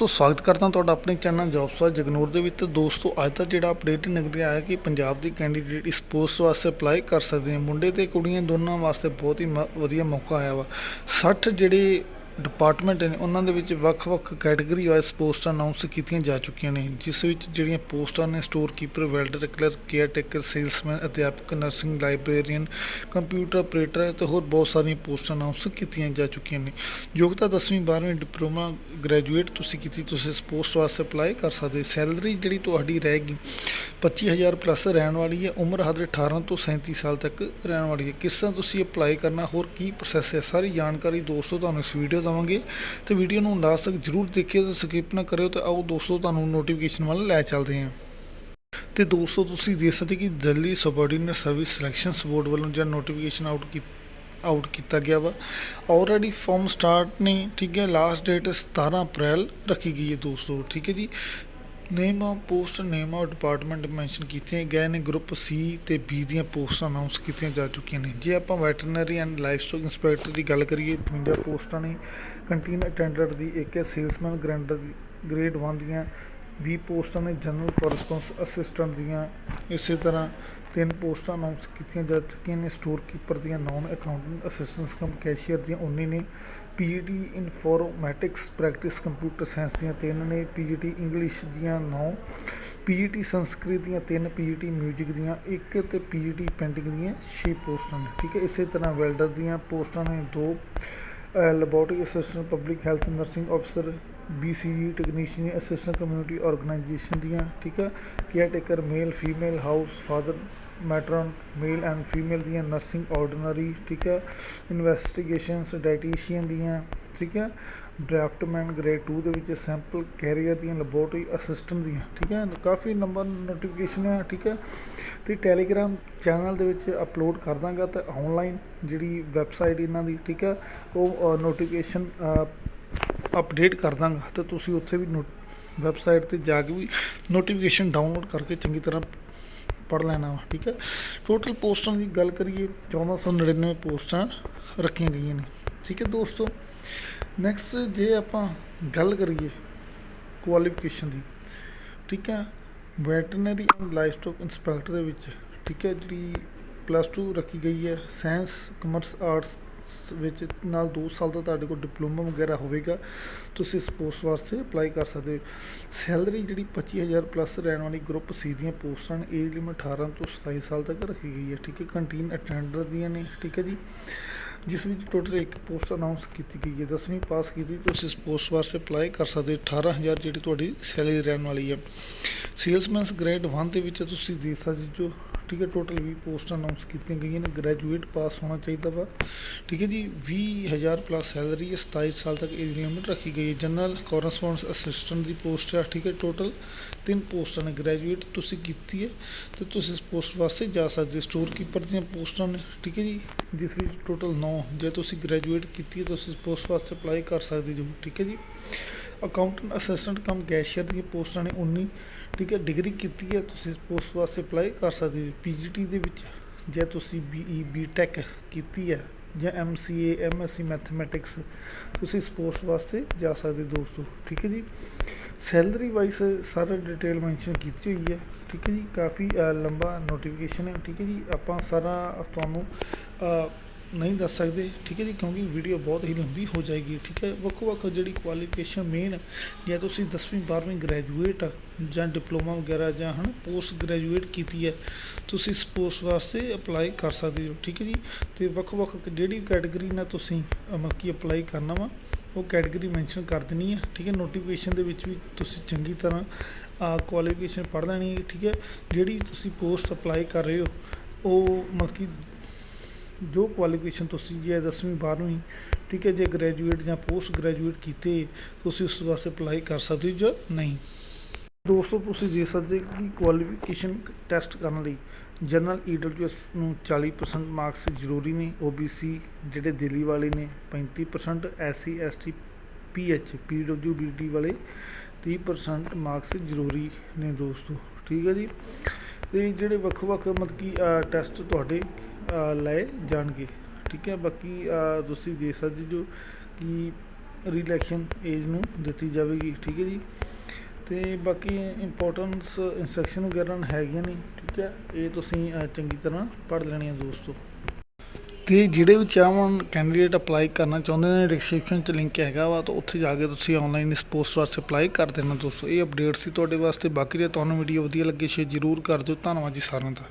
ਸੋ ਸਵਾਗਤ ਕਰਦਾ ਤੁਹਾਡਾ ਆਪਣੇ ਚੈਨਲ ਜੌਬਸਾ ਜਗਨੂਰ ਦੇ ਵਿੱਚ। ਤੇ ਦੋਸਤੋ, ਅੱਜ ਦਾ ਜਿਹੜਾ ਅਪਡੇਟ ਨਿਕਲ ਆਇਆ ਕਿ ਪੰਜਾਬ ਦੀ ਕੈਂਡੀਡੇਟ ਇਸ ਪੋਸਟ ਵਾਸਤੇ ਅਪਲਾਈ ਕਰ ਸਕਦੇ ਨੇ। ਮੁੰਡੇ ਤੇ ਕੁੜੀਆਂ ਦੋਨਾਂ ਵਾਸਤੇ ਬਹੁਤ ਹੀ ਮ- ਵਧੀਆ ਮੌਕਾ ਆਇਆ ਵਾ। 60 ਜਿਹੜੇ ਡਿਪਾਰਟਮੈਂਟ ਨੇ ਉਹਨਾਂ ਦੇ ਵਿੱਚ ਵੱਖ-ਵੱਖ ਕੈਟਾਗਰੀ ਵਾਈਜ਼ ਪੋਸਟਾਂ ਅਨਾਉਂਸ ਕੀਤੀਆਂ ਜਾ ਚੁੱਕੀਆਂ ਨੇ, ਜਿਸ ਵਿੱਚ ਜਿਹੜੀਆਂ ਪੋਸਟਾਂ ਨੇ store keeper welder clerk caretaker salesman ਅਧਿਆਪਕ ਨਰਸਿੰਗ ਲਾਇਬ੍ਰੇਰੀਅਨ ਕੰਪਿਊਟਰ ਆਪਰੇਟਰ ਤੇ ਹੋਰ ਬਹੁਤ ਸਾਰੀਆਂ ਪੋਸਟਾਂ ਅਨਾਉਂਸ ਕੀਤੀਆਂ ਜਾ ਚੁੱਕੀਆਂ ਨੇ। ਯੋਗਤਾ 10ਵੀਂ 12ਵੀਂ ਡਿਪਲੋਮਾ ਗ੍ਰੈਜੂਏਟ ਤੁਸੀਂ ਕੀਤੀ, ਤੁਸੀਂ ਇਸ ਪੋਸਟ ਵਾਸਤੇ ਅਪਲਾਈ ਕਰ ਸਕਦੇ ਹੋ। ਸੈਲਰੀ ਜਿਹੜੀ ਤੁਹਾਡੀ ਰਹੇਗੀ 25000 ਪਲੱਸ ਰਹਿਣ ਵਾਲੀ ਹੈ, ਉਮਰ ਹੱਦ 18 ਤੋਂ 37 ਸਾਲ ਤੱਕ ਰਹਿਣ ਵਾਲੀ ਹੈ। ਕਿਸ ਤਰ੍ਹਾਂ ਤੁਸੀਂ ਅਪਲਾਈ ਕਰਨਾ, ਹੋਰ ਕੀ ਪ੍ਰੋਸੈਸ ਹੈ, ਸਾਰੀ ਜਾਣਕਾਰੀ ਦੋਸਤੋ, ਤੁਹਾਨੂੰ ਇਸ ਵੀਡੀਓ ਦਵਾਂਗੇ ਤੇ ਵੀਡੀਓ ਨੂੰ ਲਾਸਟ ਤੱਕ ਜਰੂਰ ਦੇਖਿਓ ਤੇ ਸਕਿਪ ਨਾ ਕਰਿਓ ਤੇ ਆਓ ਦੋਸਤੋ ਤੁਹਾਨੂੰ ਨੋਟੀਫਿਕੇਸ਼ਨ ਵੱਲ ਲੈ ਚੱਲਦੇ ਹਾਂ। ਤੇ ਦੋਸਤੋ ਤੁਸੀਂ ਦੇਖ ਸਕਦੇ ਕਿ Delhi subordinate service selection board ਵੱਲੋਂ ਜਿਹੜਾ ਨੋਟੀਫਿਕੇਸ਼ਨ ਆਊਟ ਕੀਤਾ ਆਊਟ ਕੀਤਾ ਗਿਆ ਵਾ ਆਲਰੇਡੀ ਫਾਰਮ ਸਟਾਰਟ ਨੇ, ਠੀਕ ਹੈ ਲਾਸਟ ਡੇਟ 17 ਅਪ੍ਰੈਲ ਰੱਖੀ ਗਈ ਹੈ ਦੋਸਤੋ, ਠੀਕ ਹੈ ਜੀ। Name of post name of department mention ਕੀਤੇ ਗਏ ਨੇ ਗਰੁੱਪ ਸੀ ਤੇ ਬੀ ਦੀਆਂ ਪੋਸਟਾਂ ਅਨਾਉਂਸ ਕੀਤੀਆਂ ਜਾ ਚੁੱਕੀਆਂ ਨੇ। ਜੇ ਆਪਾਂ veterinary and livestock inspector ਦੀ ਗੱਲ ਕਰੀਏ ਇੰਡੀਆ ਪੋਸਟਾਂ ਨੇ ਕੰਟੀਨ ਅਟੈਂਡੈਂਟ ਦੀ, ਇੱਕ ਹੈ ਸੇਲਸਮੈਨ ਗ੍ਰੈਂਡਰ ਗ੍ਰੇਡ 1 ਦੀਆਂ ਵੀਹ ਪੋਸਟਾਂ ਨੇ ਜਨਰਲ ਕੋਰਸਪੌਂਸ ਅਸਿਸਟੈਂਟ ਦੀਆਂ ਇਸੇ ਤਰ੍ਹਾਂ ਤਿੰਨ ਪੋਸਟਾਂ ਅਨਾਉਂਸ ਕੀਤੀਆਂ ਜਾ ਚੁੱਕੀਆਂ ਨੇ। ਸਟੋਰ ਕੀਪਰ ਦੀਆਂ non accounting assistant cum cashier ਦੀਆਂ 19 ਨੇ। PGT informatics practice computer science ਦੀਆਂ ਤਿੰਨ ਨੇ। ਪੀਜੀਟੀ ਇੰਗਲਿਸ਼ ਦੀਆਂ 9 ਪੀਜੀਟੀ ਸੰਸਕ੍ਰਿਤ ਦੀਆਂ ਤਿੰਨ ਪੀਜੀਟੀ ਮਿਊਜ਼ਿਕ ਦੀਆਂ ਇੱਕ ਤੇ ਪੀਜੀਟੀ ਪੇਂਟਿੰਗ ਦੀਆਂ 6 ਪੋਸਟਾਂ ਨੇ। ਠੀਕ ਹੈ, ਇਸੇ ਤਰ੍ਹਾਂ ਵੈਲਡਰ ਦੀਆਂ ਪੋਸਟਾਂ ਨੇ ਦੋ। Laboratory assistant public health nursing ਅਫਸਰ BCG technician assistant community organisation ਦੀਆਂ, ਠੀਕ ਹੈ caretaker male female house father matron male and female ਦੀਆਂ ਨਰਸਿੰਗ ਆਰਡੀਨਰੀ ਠੀਕ ਹੈ ਇਨਵੈਸਟੀਗੇਸ਼ਨਸ ਡਾਈਟੀਸ਼ੀਅਨ ਦੀਆਂ, ਠੀਕ ਹੈ ਡਰਾਫਟਮੈਨ ਗ੍ਰੇਡ 2 ਦੇ ਵਿੱਚ ਸੈਂਪਲ ਕੈਰੀਅਰ ਦੀਆਂ ਲੈਬੋਰਟਰੀ ਅਸਿਸਟੈਂਟ ਦੀਆਂ, ਠੀਕ ਹੈ, ਕਾਫੀ ਨੰਬਰ ਨੋਟੀਫਿਕੇਸ਼ਨ ਹੈ, ਠੀਕ ਹੈ, ਤੇ ਟੈਲੀਗ੍ਰਾਮ ਚੈਨਲ ਦੇ ਵਿੱਚ ਅਪਲੋਡ ਕਰ ਦਾਂਗਾ ਤੇ ਆਨਲਾਈਨ ਜਿਹੜੀ ਵੈਬਸਾਈਟ ਇਹਨਾਂ ਦੀ, ਠੀਕ ਹੈ, ਉਹ ਨੋਟੀਫਿਕੇਸ਼ਨ ਅਪਡੇਟ ਕਰ ਦਾਂਗਾ ਤਾਂ ਤੁਸੀਂ ਉੱਥੇ ਵੀ ਵੈਬਸਾਈਟ ਤੇ ਜਾ ਕੇ ਵੀ ਨੋਟੀਫਿਕੇਸ਼ਨ ਡਾਊਨਲੋਡ ਕਰਕੇ ਚੰਗੀ ਤਰ੍ਹਾਂ ਪੜ੍ਹ ਲੈਣਾ ਵਾ, ਠੀਕ ਹੈ? ਟੋਟਲ ਪੋਸਟਾਂ ਦੀ ਗੱਲ ਕਰੀਏ 1499 ਪੋਸਟਾਂ ਰੱਖੀਆਂ ਗਈਆਂ ਨੇ, ਠੀਕ ਹੈ ਦੋਸਤੋ? ਨੈਕਸਟ ਜੇ ਆਪਾਂ ਗੱਲ ਕਰੀਏ ਕੁਆਲੀਫਿਕੇਸ਼ਨ ਦੀ, ਠੀਕ ਹੈ? ਵੈਟਰਨਰੀ ਐਂਡ ਲਾਈਵਸਟਾਕ ਇੰਸਪੈਕਟਰ ਦੇ ਵਿੱਚ, ਠੀਕ ਹੈ, ਜਿਹੜੀ ਪਲੱਸ 2 ਰੱਖੀ ਗਈ ਹੈ ਸਾਇੰਸ ਕਮਰਸ ਆਰਟਸ ਵਿੱਚ ਨਾਲ 2 ਸਾਲ ਦਾ ਤੁਹਾਡੇ ਕੋਲ ਡਿਪਲੋਮਾ ਵਗੈਰਾ ਹੋਵੇਗਾ, ਤੁਸੀਂ ਇਸ ਪੋਸਟ ਵਾਸਤੇ ਅਪਲਾਈ ਕਰ ਸਕਦੇ ਹੋ। ਸੈਲਰੀ ਜਿਹੜੀ 25000 ਪਲੱਸ ਰਹਿਣ ਵਾਲੀ ਗਰੁੱਪ ਸੀ ਦੀਆਂ ਪੋਸਟਾਂ ਨੇ ਏਜ ਲਿਮਿਟ 18 ਤੋਂ 27 ਸਾਲ ਤੱਕ ਰੱਖੀ ਗਈ ਹੈ, ਠੀਕ ਹੈ? ਕੰਟੀਨ ਅਟੈਂਡਰ ਦੀਆਂ ਨੇ, ਠੀਕ ਹੈ ਜੀ? ਜਿਸ ਵਿੱਚ ਟੋਟਲ ਇੱਕ ਪੋਸਟ ਅਨਾਉਂਸ ਕੀਤੀ ਗਈ ਹੈ 10ਵੀਂ ਪਾਸ ਕੀਤੀ ਤੁਸੀਂ ਇਸ ਪੋਸਟ ਵਾਸਤੇ ਅਪਲਾਈ ਕਰ ਸਕਦੇ ਹੋ। 18000 ਜਿਹੜੀ ਤੁਹਾਡੀ ਸੈਲਰੀ ਰਹਿਣ ਵਾਲੀ ਹੈ। ਸੇਲਸਮੈਨਸ ਗ੍ਰੇਡ 1 ਦੇ ਵਿੱਚ ਤੁਸੀਂ ਦੇਖ ਸਕਦੇ ਜੋ ਠੀਕ ਹੈ ਟੋਟਲ 20 ਪੋਸਟਾਂ ਅਨਾਉਂਸ ਕੀਤੀਆਂ ਗਈਆਂ ਨੇ। ਗ੍ਰੈਜੂਏਟ ਪਾਸ ਹੋਣਾ ਚਾਹੀਦਾ ਵਾ। ਠੀਕ ਹੈ ਜੀ 20000 ਪਲੱਸ ਸੈਲਰੀ ਹੈ 27 ਸਾਲ ਤੱਕ ਏਜ ਲਿਮਿਟ ਰੱਖੀ ਗਈ ਹੈ। ਜਨਰਲ ਕੋਰਸਪੌਂਡੈਂਸ ਅਸਿਸਟੈਂਟ ਦੀ ਪੋਸਟ ਹੈ ਠੀਕ ਹੈ ਟੋਟਲ ਤਿੰਨ ਪੋਸਟਾਂ ਨੇ। ਗ੍ਰੈਜੂਏਟ ਤੁਸੀਂ ਕੀਤੀ ਹੈ, ਤੇ ਤੁਸੀਂ ਇਸ ਪੋਸਟ ਵਾਸਤੇ ਜਾ ਸਕਦੇ ਸਟੋਰ ਕੀਪਰ ਦੀਆਂ ਪੋਸਟਾਂ ਨੇ, ਠੀਕ ਹੈ ਜੀ, ਜਿਸ ਵਿੱਚ ਟੋਟਲ 9 ਜੇ ਤੁਸੀਂ ਗ੍ਰੈਜੂਏਟ ਕੀਤੀ ਹੈ, ਤੁਸੀਂ ਇਸ ਪੋਸਟ ਵਾਸਤੇ ਅਪਲਾਈ ਕਰ ਸਕਦੇ ਜੋ ਠੀਕ ਹੈ ਜੀ। ਅਕਾਊਂਟੈਂਟ ਅਸਿਸਟੈਂਟ ਕਮ ਕੈਸ਼ੀਅਰ ਦੀਆਂ ਪੋਸਟਾਂ ਨੇ 19 ਠੀਕ ਹੈ ਡਿਗਰੀ ਕੀਤੀ ਹੈ, ਤੁਸੀਂ ਇਸ ਪੋਸਟ ਵਾਸਤੇ ਅਪਲਾਈ ਕਰ ਸਕਦੇ ਹੋ। ਪੀਜੀਟੀ ਦੇ ਵਿੱਚ ਜੇ ਤੁਸੀਂ ਬੀਈ ਬੀਟੈਕ ਕੀਤੀ ਹੈ ਜਾਂ ਐਮਸੀਏ ਐਮਐਸਸੀ ਮੈਥਮੈਟਿਕਸ ਤੁਸੀਂ ਇਸ ਪੋਸਟ ਵਾਸਤੇ ਜਾ ਸਕਦੇ ਦੋਸਤੋ, ਠੀਕ ਹੈ ਜੀ। ਸੈਲਰੀ ਵਾਈਜ਼ ਸਾਰਾ ਡਿਟੇਲ ਮੈਂਸ਼ਨ ਕੀਤੀ ਹੋਈ ਹੈ, ਠੀਕ ਹੈ ਜੀ। ਕਾਫੀ ਲੰਬਾ ਨੋਟੀਫਿਕੇਸ਼ਨ ਹੈ, ਠੀਕ ਹੈ ਜੀ। ਆਪਾਂ ਸਾਰਾ ਤੁਹਾਨੂੰ ਨਹੀਂ ਦੱਸ ਸਕਦੇ, ਠੀਕ ਹੈ ਜੀ, ਕਿਉਂਕਿ ਵੀਡੀਓ ਬਹੁਤ ਹੀ ਲੰਬੀ ਹੋ ਜਾਏਗੀ, ਠੀਕ ਹੈ। ਵੱਖੋ ਵੱਖ ਜਿਹੜੀ ਕੁਆਲੀਫਿਕੇਸ਼ਨ ਮੇਨ ਜਾਂ ਤੁਸੀਂ 10ਵੀਂ 12ਵੀਂ ਗ੍ਰੈਜੂਏਟ ਜਾਂ ਡਿਪਲੋਮਾ ਵਗੈਰਾ ਜਾਂ ਹਨ ਪੋਸਟ ਗ੍ਰੈਜੂਏਟ ਕੀਤੀ ਹੈ, ਤੁਸੀਂ ਇਸ ਪੋਸਟ ਵਾਸਤੇ ਅਪਲਾਈ ਕਰ ਸਕਦੇ ਹੋ, ਠੀਕ ਹੈ ਜੀ। ਤੇ ਵੱਖ ਵੱਖ ਜਿਹੜੀ ਕੈਟਾਗਰੀ ਨਾਲ ਤੁਸੀਂ ਮਤਲਬ ਕਿ ਅਪਲਾਈ ਕਰਨਾ ਵਾ, ਉਹ ਕੈਟਾਗਰੀ ਮੈਂਸ਼ਨ ਕਰ ਦੇਣੀ ਹੈ, ਠੀਕ ਹੈ। ਨੋਟੀਫਿਕੇਸ਼ਨ ਦੇ ਵਿੱਚ ਵੀ ਤੁਸੀਂ ਚੰਗੀ ਤਰ੍ਹਾਂ ਕੁਆਲੀਫਿਕੇਸ਼ਨ ਪੜ੍ਹ ਲੈਣੀ ਠੀਕ ਹੈ। ਜਿਹੜੀ ਤੁਸੀਂ ਪੋਸਟ ਅਪਲਾਈ ਕਰ ਰਹੇ ਹੋ, ਉਹ ਮਤਲਬ ਕਿ ਜੋ ਕੁਆਲੀਫਿਕੇਸ਼ਨ ਤੁਸੀਂ ਜੇ 10ਵੀਂ 12ਵੀਂ ਠੀਕ ਹੈ, ਜੇ ਗ੍ਰੈਜੂਏਟ ਜਾਂ ਪੋਸਟ ਗ੍ਰੈਜੂਏਟ ਕੀਤੇ, ਤੁਸੀਂ ਉਸ ਵਾਸਤੇ ਅਪਲਾਈ ਕਰ ਸਕਦੇ ਹੋ ਜਾਂ ਨਹੀਂ? ਦੋਸਤੋ, ਤੁਸੀਂ ਦੇਖ ਸਕਦੇ ਕਿ ਕੁਆਲੀਫਿਕੇਸ਼ਨ ਟੈਸਟ ਕਰਨ ਲਈ ਜਨਰਲ ਈਡਬਲਯੂਐਸ ਨੂੰ 40% ਮਾਰਕਸ ਜ਼ਰੂਰੀ ਨੇ ਓਬੀਸੀ ਜਿਹੜੇ ਦਿੱਲੀ ਵਾਲੇ ਨੇ 35% ਐਸਸੀ ਐਸਟੀ ਪੀਐਚ ਪੀਡਬਲਯੂਬੀਟੀ ਵਾਲੇ 30% ਮਾਰਕਸ ਜ਼ਰੂਰੀ ਨੇ ਦੋਸਤੋ, ਠੀਕ ਹੈ ਜੀ। ਤੇ ਜਿਹੜੇ ਵੱਖ ਵੱਖ ਮਤਲਬ ਕਿ ਟੈਸਟ ਤੁਹਾਡੇ ਅ, ਲਏ ਜਾਣਗੇ ਠੀਕ ਹੈ? ਬਾਕੀ ਤੁਸੀਂ ਦੇਖ ਸਕਦੇ ਜੋ ਕਿ ਰਿਲੈਕਸ਼ਨ ਏਜ ਨੂੰ ਦਿੱਤੀ ਜਾਵੇਗੀ ਠੀਕ ਹੈ ਜੀ? ਤੇ ਬਾਕੀ ਇੰਪੋਰਟੈਂਸ ਇਨਸਟਰਕਸ਼ਨ ਵਗੈਰਾ ਹੈਗੀਆਂ ਨੇ ਠੀਕ ਹੈ? ਇਹ ਤੁਸੀਂ ਚੰਗੀ ਤਰ੍ਹਾਂ ਪੜ੍ਹ ਲੈਣੀਆਂ ਦੋਸਤੋ। ਤੇ ਜਿਹੜੇ ਵੀ ਚਾਹਵਣ ਕੈਂਡੀਡੇਟ ਅਪਲਾਈ ਕਰਨਾ ਚਾਹੁੰਦੇ ਨੇ ਡਿਸਕ੍ਰਿਪਸ਼ਨ 'ਚ ਲਿੰਕ ਹੈਗਾ ਵਾ, ਤਾਂ ਉੱਥੇ ਜਾ ਕੇ ਤੁਸੀਂ ਆਨਲਾਈਨ ਇਸ ਪੋਸਟ ਵਾਸਤੇ ਅਪਲਾਈ ਕਰ ਦੇਣਾ ਦੋਸਤੋ। ਇਹ ਅਪਡੇਟ ਸੀ ਤੁਹਾਡੇ ਵਾਸਤੇ, ਬਾਕੀ ਜੇ ਤੁਹਾਨੂੰ ਵੀਡੀਓ ਵਧੀਆ ਲੱਗੇ ਸ਼ੇਅਰ ਜ਼ਰੂਰ ਕਰ ਦਿਓ। ਧੰਨਵਾਦ ਜੀ ਸਾਰਿਆਂ ਦਾ।